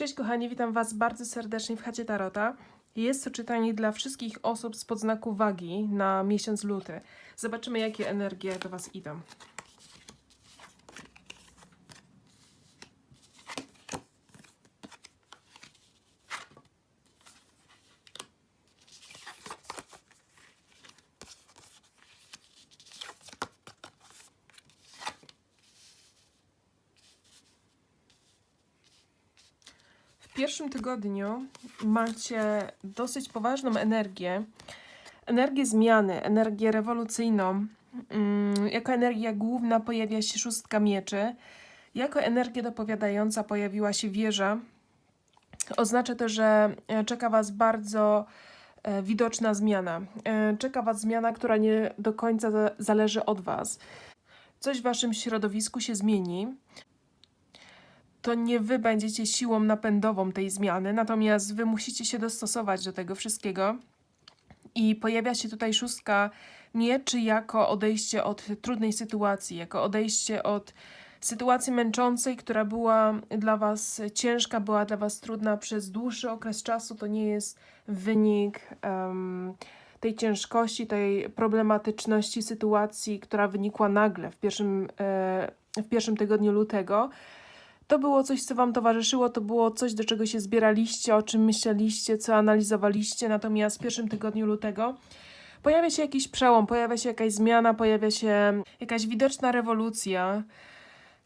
Cześć kochani, witam Was bardzo serdecznie w chacie Tarota. Jest to czytanie dla wszystkich osób z podznaku wagi na miesiąc luty. Zobaczymy, jakie energie do Was idą. Pierwszym tygodniu macie dosyć poważną energię, energię zmiany, energię rewolucyjną. Mm, Jako energia główna pojawia się szóstka mieczy. Jako energia dopowiadająca pojawiła się wieża. Oznacza to, że e, czeka Was bardzo e, widoczna zmiana. E, Czeka Was zmiana, która nie do końca za- zależy od Was. Coś w Waszym środowisku się zmieni to nie wy będziecie siłą napędową tej zmiany, natomiast wy musicie się dostosować do tego wszystkiego. I pojawia się tutaj szóstka mieczy jako odejście od trudnej sytuacji, jako odejście od sytuacji męczącej, która była dla was ciężka, była dla was trudna przez dłuższy okres czasu. To nie jest wynik em, tej ciężkości, tej problematyczności sytuacji, która wynikła nagle w pierwszym, e, w pierwszym tygodniu lutego. To było coś, co Wam towarzyszyło, to było coś, do czego się zbieraliście, o czym myśleliście, co analizowaliście. Natomiast w pierwszym tygodniu lutego pojawia się jakiś przełom, pojawia się jakaś zmiana, pojawia się jakaś widoczna rewolucja,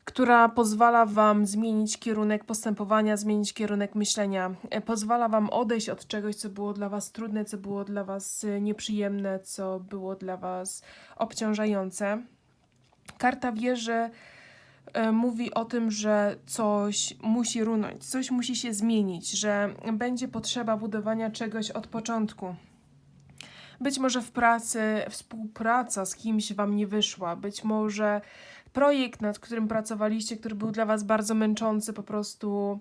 która pozwala Wam zmienić kierunek postępowania, zmienić kierunek myślenia. E, Pozwala Wam odejść od czegoś, co było dla Was trudne, co było dla Was e, nieprzyjemne, co było dla Was obciążające. Karta wieży mówi o tym, że coś musi runąć, coś musi się zmienić, że będzie potrzeba budowania czegoś od początku. Być może w pracy współpraca z kimś Wam nie wyszła, być może projekt, nad którym pracowaliście, który był dla Was bardzo męczący, po prostu e,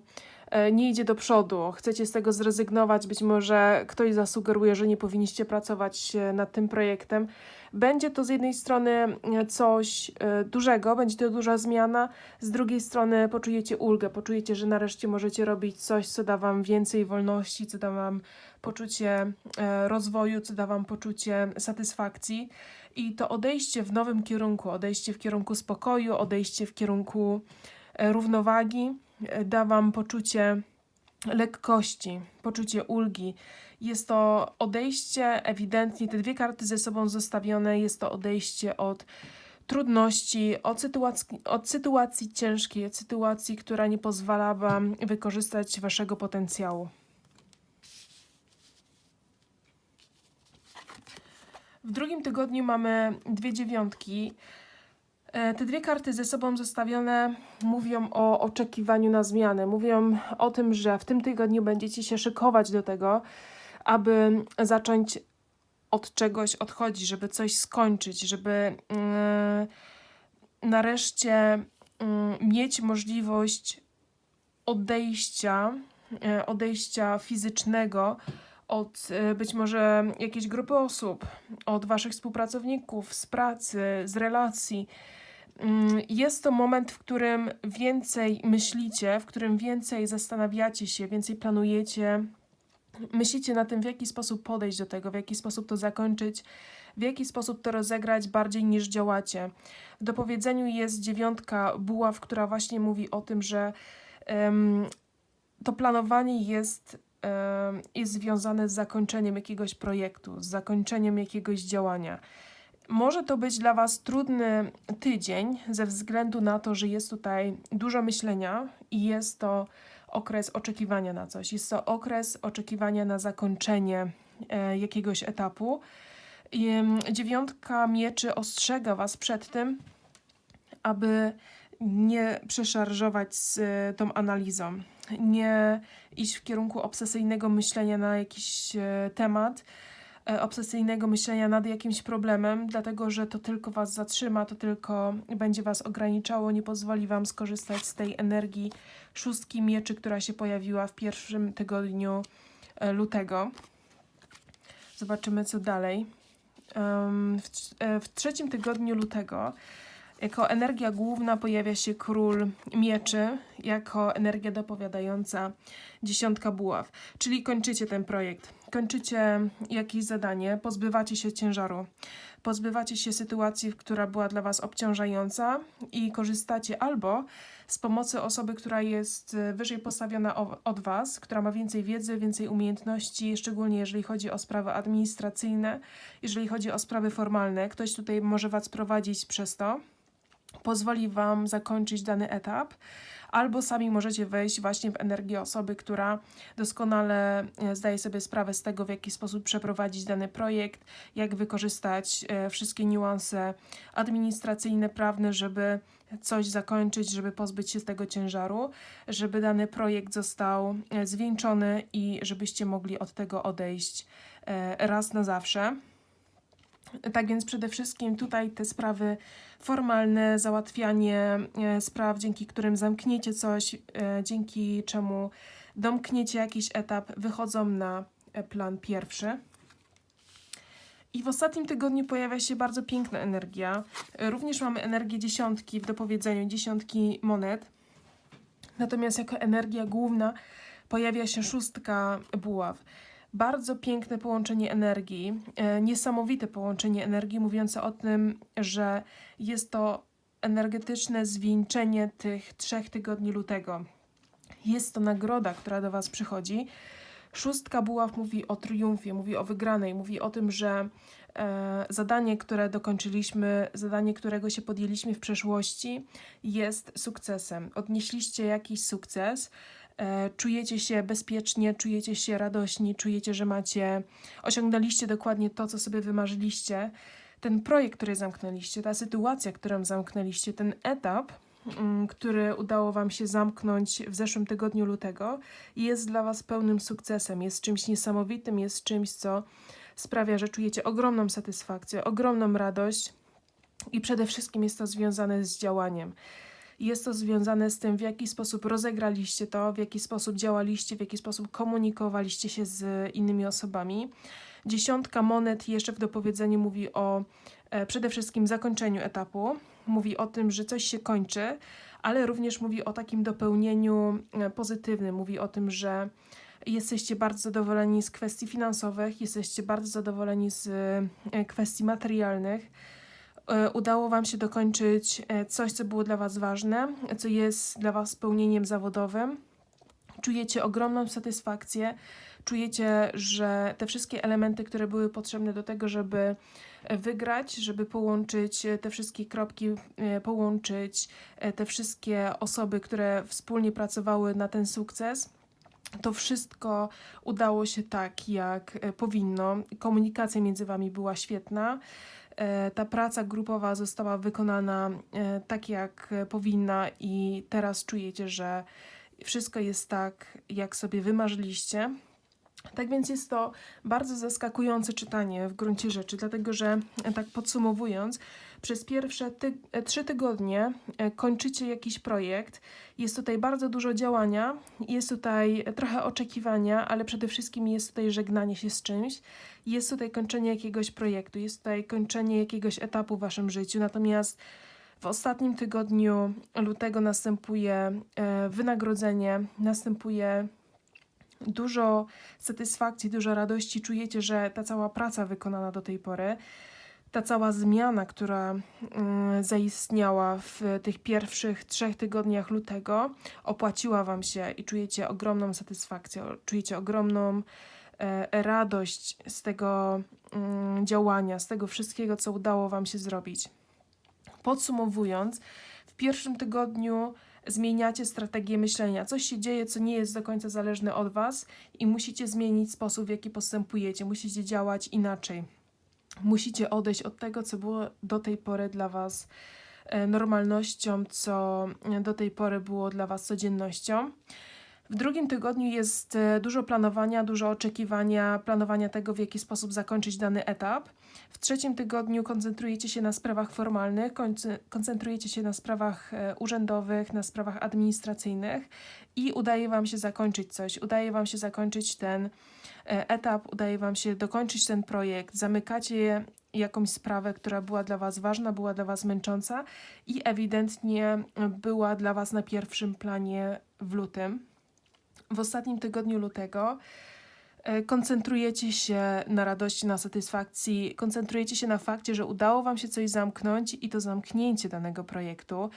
nie idzie do przodu. Chcecie z tego zrezygnować, być może ktoś zasugeruje, że nie powinniście pracować e, nad tym projektem. Będzie to z jednej strony e, coś e, dużego, będzie to duża zmiana, z drugiej strony poczujecie ulgę, poczujecie, że nareszcie możecie robić coś, co da Wam więcej wolności, co da Wam poczucie e, rozwoju, co da Wam poczucie satysfakcji. I to odejście w nowym kierunku, odejście w kierunku spokoju, odejście w kierunku e, równowagi, e, da Wam poczucie lekkości, poczucie ulgi. Jest to odejście, ewidentnie te dwie karty ze sobą zestawione, jest to odejście od trudności, od sytuacji, od sytuacji ciężkiej, od sytuacji, która nie pozwala Wam wykorzystać Waszego potencjału. W drugim tygodniu mamy dwie dziewiątki. E, Te dwie karty ze sobą zestawione mówią o oczekiwaniu na zmianę. Mówią o tym, że w tym tygodniu będziecie się szykować do tego, aby zacząć od czegoś odchodzić, żeby coś skończyć, żeby mm, nareszcie mm, mieć możliwość odejścia, e, odejścia fizycznego od e, być może jakiejś grupy osób, od waszych współpracowników z pracy, z relacji. Mm, Jest to moment, w którym więcej myślicie, w którym więcej zastanawiacie się, więcej planujecie, myślicie na tym, w jaki sposób podejść do tego, w jaki sposób to zakończyć, w jaki sposób to rozegrać bardziej niż działacie. W dopowiedzeniu jest dziewiątka buław, która właśnie mówi o tym, że em, to planowanie jest, em, jest związane z zakończeniem jakiegoś projektu, z zakończeniem jakiegoś działania. Może to być dla Was trudny tydzień ze względu na to, że jest tutaj dużo myślenia i jest to okres oczekiwania na coś. Jest to okres oczekiwania na zakończenie e, jakiegoś etapu. Dziewiątka mieczy ostrzega Was przed tym, aby nie przeszarżować z e, tą analizą, nie iść w kierunku obsesyjnego myślenia na jakiś e, temat, obsesyjnego myślenia nad jakimś problemem, dlatego że to tylko Was zatrzyma, to tylko będzie Was ograniczało, nie pozwoli Wam skorzystać z tej energii szóstki mieczy, która się pojawiła w pierwszym tygodniu e, lutego. Zobaczymy, co dalej. W, e, w trzecim tygodniu lutego Jako energia główna pojawia się król mieczy, jako energia dopowiadająca dziesiątka buław. Czyli kończycie ten projekt, kończycie jakieś zadanie, pozbywacie się ciężaru, pozbywacie się sytuacji, która była dla Was obciążająca i korzystacie albo z pomocy osoby, która jest e, wyżej postawiona od Was, która ma więcej wiedzy, więcej umiejętności, szczególnie jeżeli chodzi o sprawy administracyjne, jeżeli chodzi o sprawy formalne. Ktoś tutaj może Was prowadzić przez to pozwoli Wam zakończyć dany etap, albo sami możecie wejść właśnie w energię osoby, która doskonale e, zdaje sobie sprawę z tego, w jaki sposób przeprowadzić dany projekt, jak wykorzystać e, wszystkie niuanse administracyjne, prawne, żeby coś zakończyć, żeby pozbyć się z tego ciężaru, żeby dany projekt został e, zwieńczony i żebyście mogli od tego odejść raz na zawsze. Tak więc przede wszystkim tutaj te sprawy formalne, załatwianie e, spraw, dzięki którym zamkniecie coś, e, dzięki czemu domkniecie jakiś etap, wychodzą na e, plan pierwszy. I w ostatnim tygodniu pojawia się bardzo piękna energia. Również mamy energię dziesiątki w dopowiedzeniu, dziesiątki monet. Natomiast jako energia główna pojawia się szóstka buław. Bardzo piękne połączenie energii, e, niesamowite połączenie energii, mówiące o tym, że jest to energetyczne zwieńczenie tych trzech tygodni lutego. Jest to nagroda, która do Was przychodzi. Szóstka buław mówi o triumfie, mówi o wygranej, mówi o tym, że e, zadanie, które dokończyliśmy, zadanie, którego się podjęliśmy w przeszłości, jest sukcesem. Odnieśliście jakiś sukces, czujecie się bezpiecznie, czujecie się radośni, czujecie, że macie, osiągnęliście dokładnie to, co sobie wymarzyliście. Ten projekt, który zamknęliście, ta sytuacja, którą zamknęliście, ten etap, mm, który udało Wam się zamknąć w zeszłym tygodniu lutego, jest dla Was pełnym sukcesem, jest czymś niesamowitym, jest czymś, co sprawia, że czujecie ogromną satysfakcję, ogromną radość i przede wszystkim jest to związane z działaniem. Jest to związane z tym, w jaki sposób rozegraliście to, w jaki sposób działaliście, w jaki sposób komunikowaliście się z innymi osobami. Dziesiątka monet jeszcze w dopowiedzeniu mówi o e, przede wszystkim zakończeniu etapu. Mówi o tym, że coś się kończy, ale również mówi o takim dopełnieniu e, pozytywnym. Mówi o tym, że jesteście bardzo zadowoleni z kwestii finansowych, jesteście bardzo zadowoleni z e, kwestii materialnych. E, Udało Wam się dokończyć e, coś, co było dla Was ważne, co jest dla Was spełnieniem zawodowym. Czujecie ogromną satysfakcję, czujecie, że te wszystkie elementy, które były potrzebne do tego, żeby e, wygrać, żeby połączyć te wszystkie kropki, połączyć te wszystkie osoby, które wspólnie pracowały na ten sukces, to wszystko udało się tak, jak powinno. Komunikacja między Wami była świetna. E, Ta praca grupowa została wykonana e, tak, jak powinna, i teraz czujecie, że wszystko jest tak, jak sobie wymarzyliście. Tak więc jest to bardzo zaskakujące czytanie w gruncie rzeczy, dlatego że, tak podsumowując, przez pierwsze ty- e, trzy tygodnie e, kończycie jakiś projekt. Jest tutaj bardzo dużo działania, jest tutaj trochę oczekiwania, ale przede wszystkim jest tutaj żegnanie się z czymś. Jest tutaj kończenie jakiegoś projektu, jest tutaj kończenie jakiegoś etapu w waszym życiu. Natomiast w ostatnim tygodniu lutego następuje e, wynagrodzenie, następuje dużo satysfakcji, dużo radości. Czujecie, że ta cała praca wykonana do tej pory, ta cała zmiana, która mm, zaistniała w tych pierwszych trzech tygodniach lutego, opłaciła Wam się i czujecie ogromną satysfakcję, czujecie ogromną e, radość z tego mm, działania, z tego wszystkiego, co udało Wam się zrobić. Podsumowując, w pierwszym tygodniu zmieniacie strategię myślenia. Coś się dzieje, co nie jest do końca zależne od Was, i musicie zmienić sposób, w jaki postępujecie. Musicie działać inaczej. Musicie odejść od tego, co było do tej pory dla Was e, normalnością, co do tej pory było dla Was codziennością. W drugim tygodniu jest e, dużo planowania, dużo oczekiwania, planowania tego, w jaki sposób zakończyć dany etap. W trzecim tygodniu koncentrujecie się na sprawach formalnych, koncentrujecie się na sprawach e, urzędowych, na sprawach administracyjnych i udaje Wam się zakończyć coś. Udaje Wam się zakończyć ten etap, udaje Wam się dokończyć ten projekt. Zamykacie jakąś sprawę, która była dla Was ważna, była dla Was męcząca i ewidentnie była dla Was na pierwszym planie w lutym. W ostatnim tygodniu lutego e, koncentrujecie się na radości, na satysfakcji, koncentrujecie się na fakcie, że udało Wam się coś zamknąć i to zamknięcie danego projektu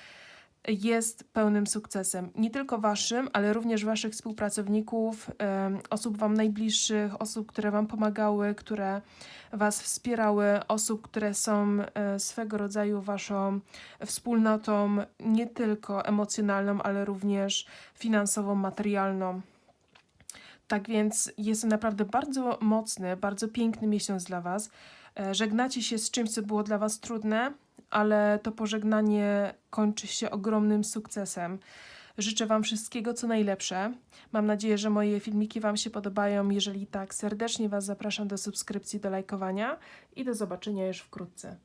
jest pełnym sukcesem. Nie tylko Waszym, ale również Waszych współpracowników, osób Wam najbliższych, osób, które Wam pomagały, które Was wspierały, osób, które są e, swego rodzaju Waszą wspólnotą, nie tylko emocjonalną, ale również finansową, materialną. Tak więc jest to naprawdę bardzo mocny, bardzo piękny miesiąc dla Was. E, Żegnacie się z czymś, co było dla Was trudne, ale to pożegnanie kończy się ogromnym sukcesem. Życzę Wam wszystkiego, co najlepsze. Mam nadzieję, że moje filmiki Wam się podobają. Jeżeli tak, serdecznie Was zapraszam do subskrypcji, do lajkowania i do zobaczenia już wkrótce.